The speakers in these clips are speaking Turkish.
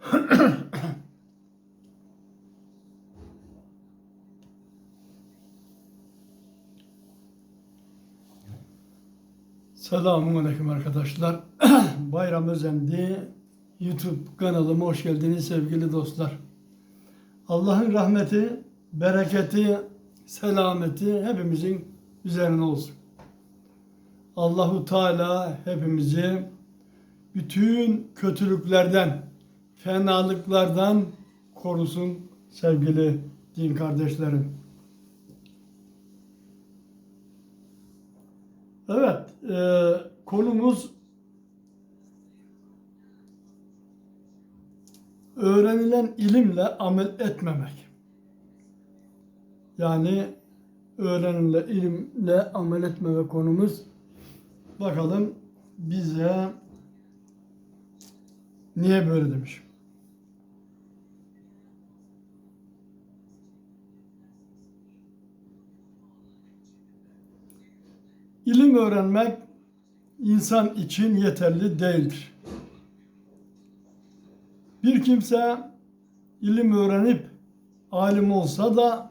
Selamun Aleyküm arkadaşlar. Bayram Özendi YouTube kanalıma hoş geldiniz sevgili dostlar. Allah'ın rahmeti, bereketi, selameti hepimizin üzerine olsun. Allahu Teala hepimizi bütün kötülüklerden, fenalıklardan korusun sevgili din kardeşlerim. Evet, e, konumuz öğrenilen ilimle amel etmemek. Yani öğrenilen ilimle amel etmeme konumuz. Bakalım bize niye böyle demiş. İlim öğrenmek insan için yeterli değildir. Bir kimse ilim öğrenip alim olsa da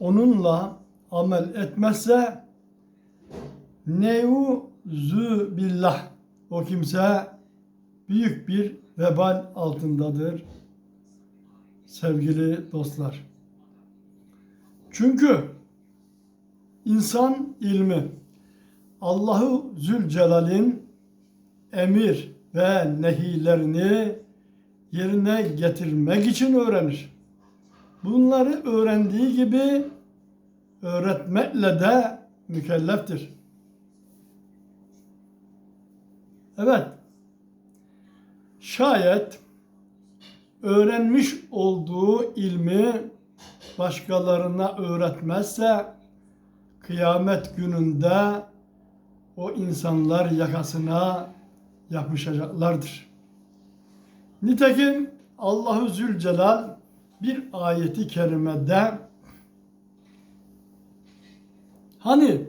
onunla amel etmezse nevzu billah o kimse büyük bir vebal altındadır sevgili dostlar. Çünkü insan ilmi Allahu Zülcelal'in emir ve nehilerini yerine getirmek için öğrenir. Bunları öğrendiği gibi öğretmekle de mükelleftir. Evet, şayet öğrenmiş olduğu ilmi başkalarına öğretmezse kıyamet gününde o insanlar yakasına yapışacaklardır. Nitekim Allahu Zülcelal bir ayeti kerimede hani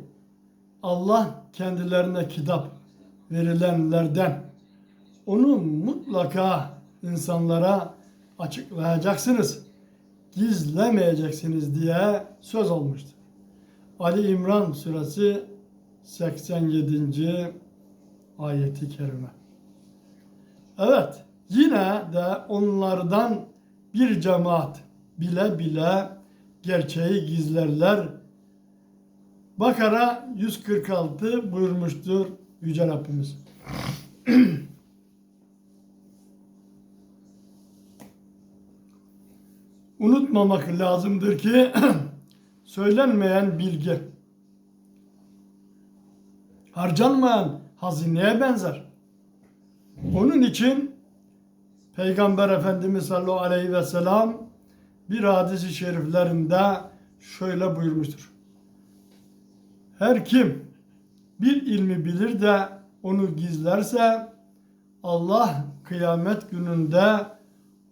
Allah kendilerine kitap verilenlerden onu mutlaka insanlara açıklayacaksınız, gizlemeyeceksiniz diye söz almıştı. Ali İmran suresi 87. ayeti kerime. Evet, yine de onlardan bir cemaat bile bile gerçeği gizlerler. Bakara 146 buyurmuştur Yüce Rabbimiz. Unutmamak lazımdır ki söylenmeyen bilgi harcanmayan hazineye benzer. Onun için Peygamber Efendimiz sallallahu aleyhi ve sellem bir hadisi şeriflerinde şöyle buyurmuştur. Her kim bir ilmi bilir de onu gizlerse Allah kıyamet gününde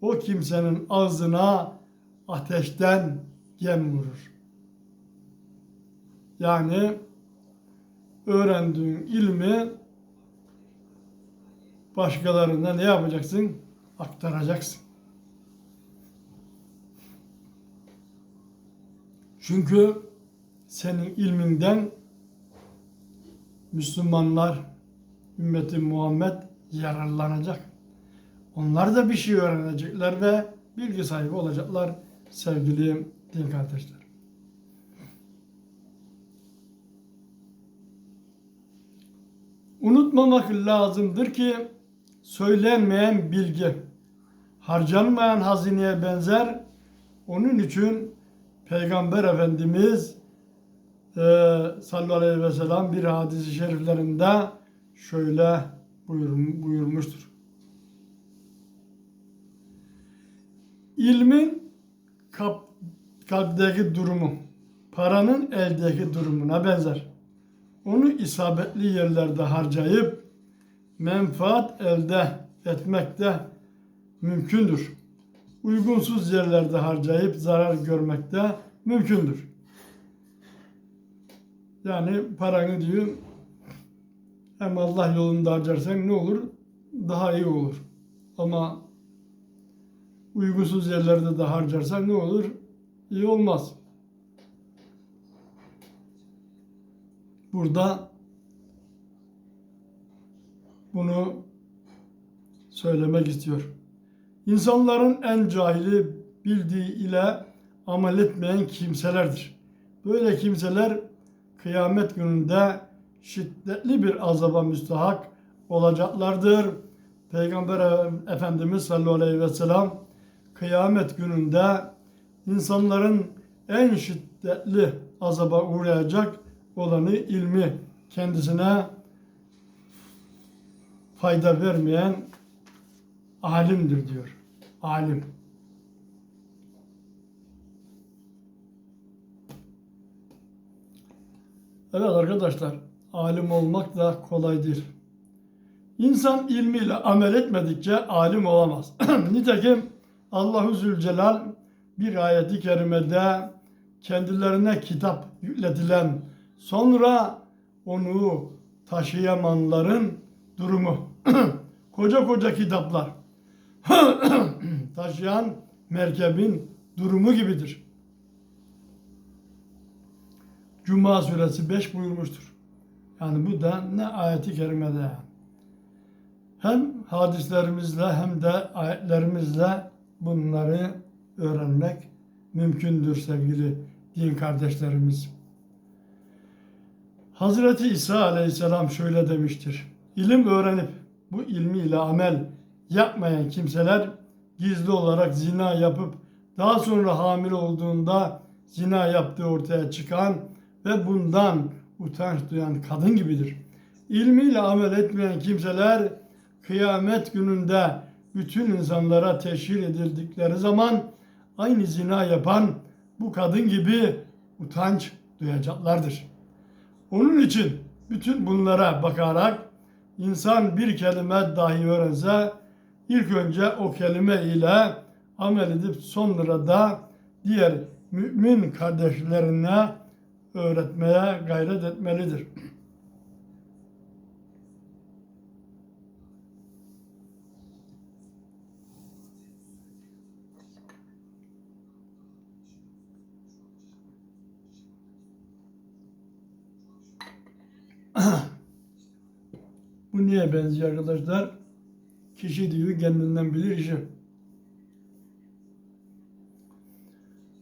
o kimsenin ağzına ateşten gem vurur. Yani öğrendiğin ilmi başkalarına ne yapacaksın? Aktaracaksın. Çünkü senin ilminden Müslümanlar, ümmeti Muhammed yararlanacak. Onlar da bir şey öğrenecekler ve bilgi sahibi olacaklar sevgili din kardeşler. Unutmamak lazımdır ki söylenmeyen bilgi harcanmayan hazineye benzer. Onun için Peygamber Efendimiz e, sallallahu aleyhi ve sellem bir hadisi şeriflerinde şöyle buyur, buyurmuştur. İlmin kap, kalpteki durumu, paranın eldeki durumuna benzer onu isabetli yerlerde harcayıp menfaat elde etmek de mümkündür. Uygunsuz yerlerde harcayıp zarar görmek de mümkündür. Yani paranı diyor hem Allah yolunda harcarsan ne olur? Daha iyi olur. Ama uygunsuz yerlerde de harcarsak ne olur? İyi olmaz. Burada bunu söylemek istiyor. İnsanların en cahili bildiği ile amel etmeyen kimselerdir. Böyle kimseler kıyamet gününde şiddetli bir azaba müstahak olacaklardır. Peygamber Efendimiz sallallahu aleyhi ve sellem kıyamet gününde insanların en şiddetli azaba uğrayacak olanı ilmi kendisine fayda vermeyen alimdir diyor. Alim. Evet arkadaşlar, alim olmak da kolay değil. İnsan ilmiyle amel etmedikçe alim olamaz. Nitekim Allahu Zülcelal bir ayeti kerimede kendilerine kitap yükletilen sonra onu taşıyamayanların durumu. koca koca kitaplar taşıyan merkebin durumu gibidir. Cuma suresi 5 buyurmuştur. Yani bu da ne ayeti kerimede. Hem hadislerimizle hem de ayetlerimizle bunları öğrenmek mümkündür sevgili din kardeşlerimiz. Hazreti İsa aleyhisselam şöyle demiştir. İlim öğrenip bu ilmiyle amel yapmayan kimseler gizli olarak zina yapıp daha sonra hamile olduğunda zina yaptığı ortaya çıkan ve bundan utanç duyan kadın gibidir. İlmiyle amel etmeyen kimseler kıyamet gününde bütün insanlara teşhir edildikleri zaman aynı zina yapan bu kadın gibi utanç duyacaklardır. Onun için bütün bunlara bakarak insan bir kelime dahi öğrense ilk önce o kelime ile amel edip sonra da diğer mümin kardeşlerine öğretmeye gayret etmelidir. Bu niye benziyor arkadaşlar? Kişi diyor kendinden bilir işi.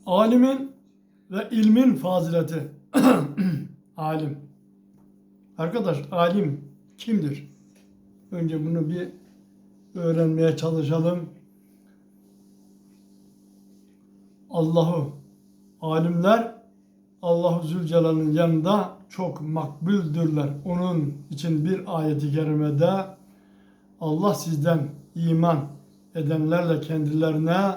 Alimin ve ilmin fazileti. alim. Arkadaş alim kimdir? Önce bunu bir öğrenmeye çalışalım. Allahu alimler Allahu Zülcelal'ın yanında çok makbuldürler. Onun için bir ayeti kerimede Allah sizden iman edenlerle kendilerine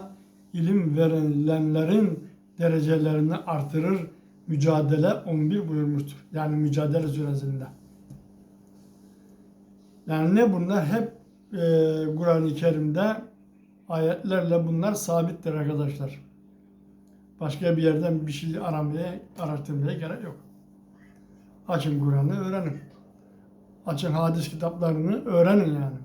ilim verilenlerin derecelerini artırır. Mücadele 11 buyurmuştur. Yani mücadele süresinde. Yani ne bunlar? Hep e, Kur'an-ı Kerim'de ayetlerle bunlar sabittir arkadaşlar. Başka bir yerden bir şey aramaya, araştırmaya gerek yok. Açın Kur'an'ı öğrenin. Açın hadis kitaplarını öğrenin yani.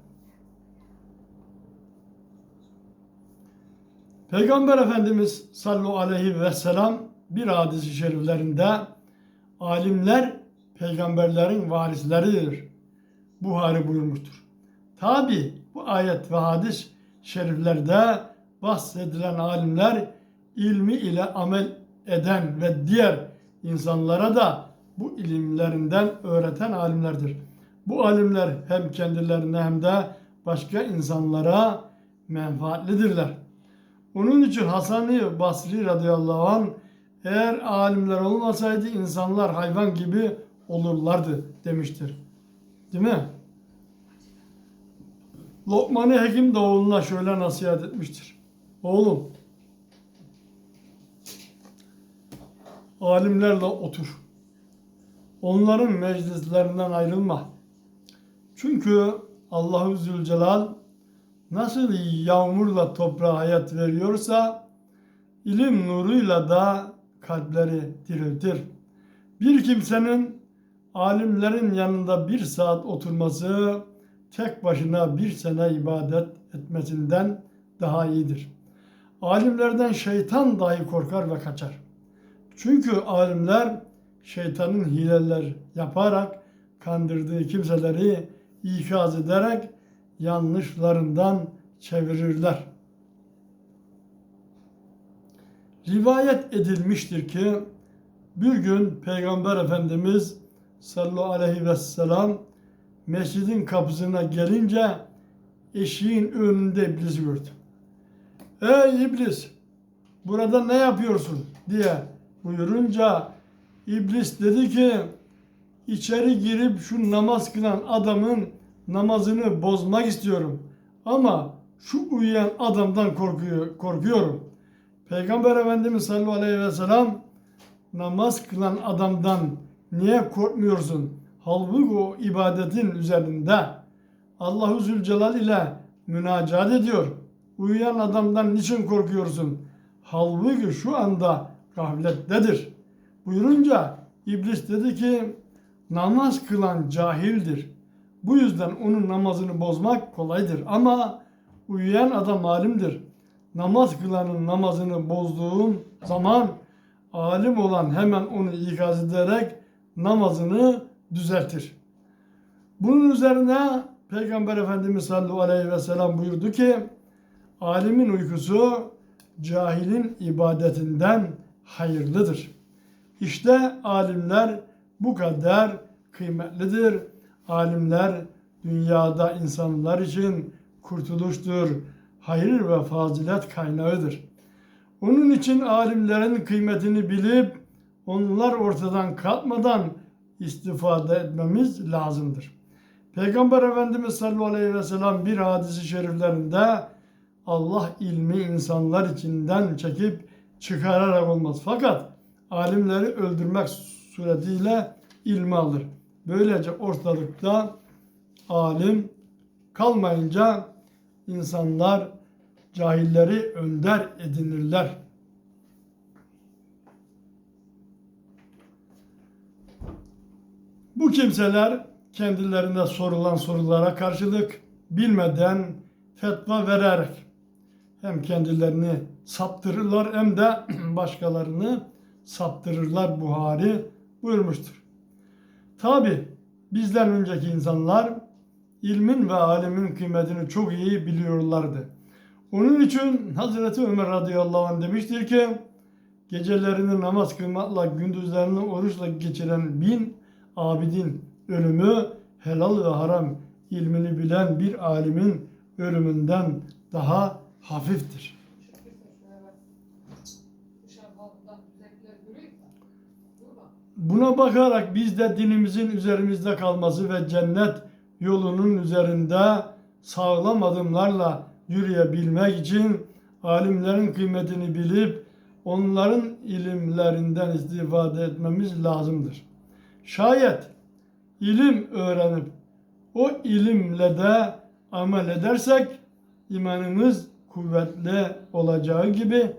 Peygamber Efendimiz sallallahu aleyhi ve sellem bir hadisi şeriflerinde alimler peygamberlerin varisleridir. Buhari buyurmuştur. Tabi bu ayet ve hadis şeriflerde bahsedilen alimler ilmi ile amel eden ve diğer insanlara da bu ilimlerinden öğreten alimlerdir. Bu alimler hem kendilerine hem de başka insanlara menfaatlidirler. Onun için Hasan-ı Basri radıyallahu anh eğer alimler olmasaydı insanlar hayvan gibi olurlardı demiştir. Değil mi? Lokman-ı Hekim de oğluna şöyle nasihat etmiştir. Oğlum alimlerle otur. Onların meclislerinden ayrılma. Çünkü Allahu Zülcelal nasıl yağmurla toprağa hayat veriyorsa ilim nuruyla da kalpleri diriltir. Bir kimsenin alimlerin yanında bir saat oturması tek başına bir sene ibadet etmesinden daha iyidir. Alimlerden şeytan dahi korkar ve kaçar. Çünkü alimler şeytanın hileler yaparak kandırdığı kimseleri ikaz ederek yanlışlarından çevirirler. Rivayet edilmiştir ki bir gün Peygamber Efendimiz sallallahu aleyhi ve sellem mescidin kapısına gelince eşiğin önünde iblisi gördü. Ey iblis burada ne yapıyorsun diye buyurunca iblis dedi ki içeri girip şu namaz kılan adamın namazını bozmak istiyorum. Ama şu uyuyan adamdan korkuyor, korkuyorum. Peygamber Efendimiz sallallahu aleyhi ve sellem namaz kılan adamdan niye korkmuyorsun? Halbuki o ibadetin üzerinde Allahu Zülcelal ile münacat ediyor. Uyuyan adamdan niçin korkuyorsun? Halbuki şu anda gaflettedir. Buyurunca iblis dedi ki namaz kılan cahildir. Bu yüzden onun namazını bozmak kolaydır. Ama uyuyan adam alimdir. Namaz kılanın namazını bozduğun zaman alim olan hemen onu ikaz ederek namazını düzeltir. Bunun üzerine Peygamber Efendimiz sallallahu aleyhi ve sellem buyurdu ki alimin uykusu cahilin ibadetinden hayırlıdır. İşte alimler bu kadar kıymetlidir. Alimler dünyada insanlar için kurtuluştur, hayır ve fazilet kaynağıdır. Onun için alimlerin kıymetini bilip onlar ortadan kalkmadan istifade etmemiz lazımdır. Peygamber Efendimiz sallallahu aleyhi ve sellem bir hadisi şeriflerinde Allah ilmi insanlar içinden çekip çıkararak olmaz. Fakat alimleri öldürmek suretiyle ilmi alır. Böylece ortalıkta alim kalmayınca insanlar cahilleri önder edinirler. Bu kimseler kendilerine sorulan sorulara karşılık bilmeden fetva vererek hem kendilerini saptırırlar hem de başkalarını saptırırlar Buhari buyurmuştur. Tabi bizden önceki insanlar ilmin ve alimin kıymetini çok iyi biliyorlardı. Onun için Hazreti Ömer radıyallahu anh demiştir ki gecelerini namaz kılmakla gündüzlerini oruçla geçiren bin abidin ölümü helal ve haram ilmini bilen bir alimin ölümünden daha hafiftir. Buna bakarak biz de dinimizin üzerimizde kalması ve cennet yolunun üzerinde sağlam adımlarla yürüyebilmek için alimlerin kıymetini bilip onların ilimlerinden istifade etmemiz lazımdır. Şayet ilim öğrenip o ilimle de amel edersek imanımız kuvvetli olacağı gibi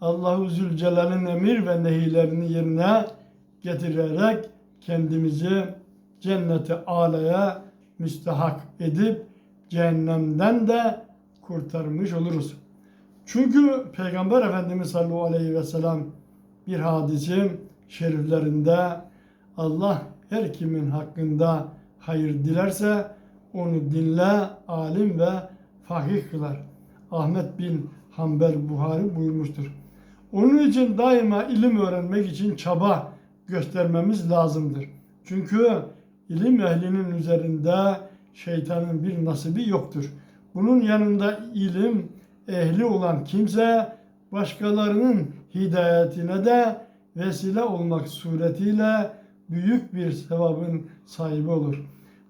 Allahu Zülcelal'in emir ve nehilerini yerine getirerek kendimizi cenneti alaya müstahak edip cehennemden de kurtarmış oluruz. Çünkü Peygamber Efendimiz sallallahu aleyhi ve sellem bir hadisi şeriflerinde Allah her kimin hakkında hayır dilerse onu dinle, alim ve fakih kılar. Ahmet bin Hanbel Buhari buyurmuştur. Onun için daima ilim öğrenmek için çaba göstermemiz lazımdır. Çünkü ilim ehlinin üzerinde şeytanın bir nasibi yoktur. Bunun yanında ilim ehli olan kimse başkalarının hidayetine de vesile olmak suretiyle büyük bir sevabın sahibi olur.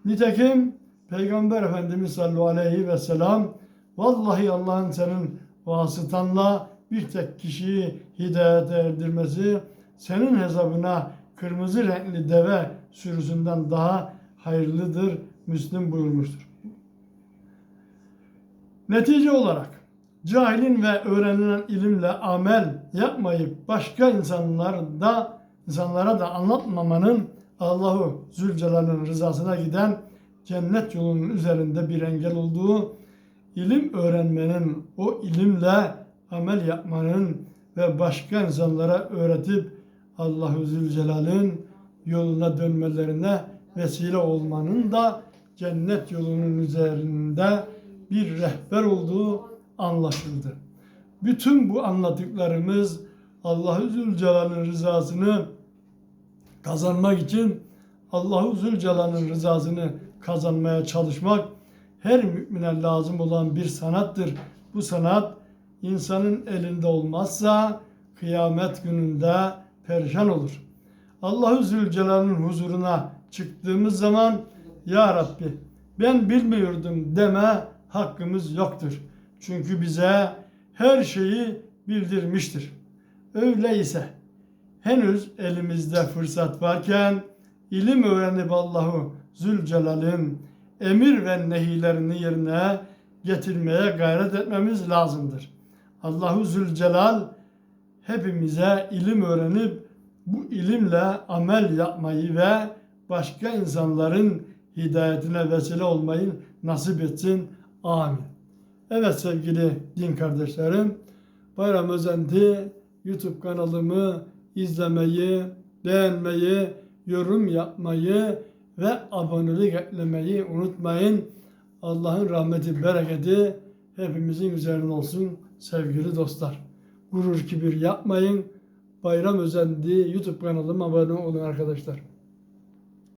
Nitekim Peygamber Efendimiz sallallahu aleyhi ve sellem vallahi Allah'ın senin vasıtanla bir tek kişiyi hidayete erdirmesi senin hesabına kırmızı renkli deve sürüsünden daha hayırlıdır Müslim buyurmuştur. Netice olarak cahilin ve öğrenilen ilimle amel yapmayıp başka insanlar da insanlara da anlatmamanın Allahu Zülcelal'ın rızasına giden cennet yolunun üzerinde bir engel olduğu, ilim öğrenmenin o ilimle amel yapmanın ve başka insanlara öğretip Allahu Zülcelal'in yoluna dönmelerine vesile olmanın da cennet yolunun üzerinde bir rehber olduğu anlaşıldı. Bütün bu anlattıklarımız Allahu Zülcelal'in rızasını kazanmak için Allahu Zülcelal'in rızasını kazanmaya çalışmak her mümine lazım olan bir sanattır. Bu sanat insanın elinde olmazsa kıyamet gününde perişan olur. Allahu Zülcelal'in huzuruna çıktığımız zaman Ya Rabbi ben bilmiyordum deme hakkımız yoktur. Çünkü bize her şeyi bildirmiştir. Öyleyse henüz elimizde fırsat varken ilim öğrenip Allahu Zülcelal'in emir ve nehilerini yerine getirmeye gayret etmemiz lazımdır. Allahu Zülcelal hepimize ilim öğrenip bu ilimle amel yapmayı ve başka insanların hidayetine vesile olmayı nasip etsin. Amin. Evet sevgili din kardeşlerim, Bayram Özenti YouTube kanalımı izlemeyi, beğenmeyi, yorum yapmayı ve abonelik eklemeyi unutmayın. Allah'ın rahmeti, bereketi hepimizin üzerine olsun sevgili dostlar. Gurur kibir yapmayın. Bayram Özendi YouTube kanalıma abone olun arkadaşlar.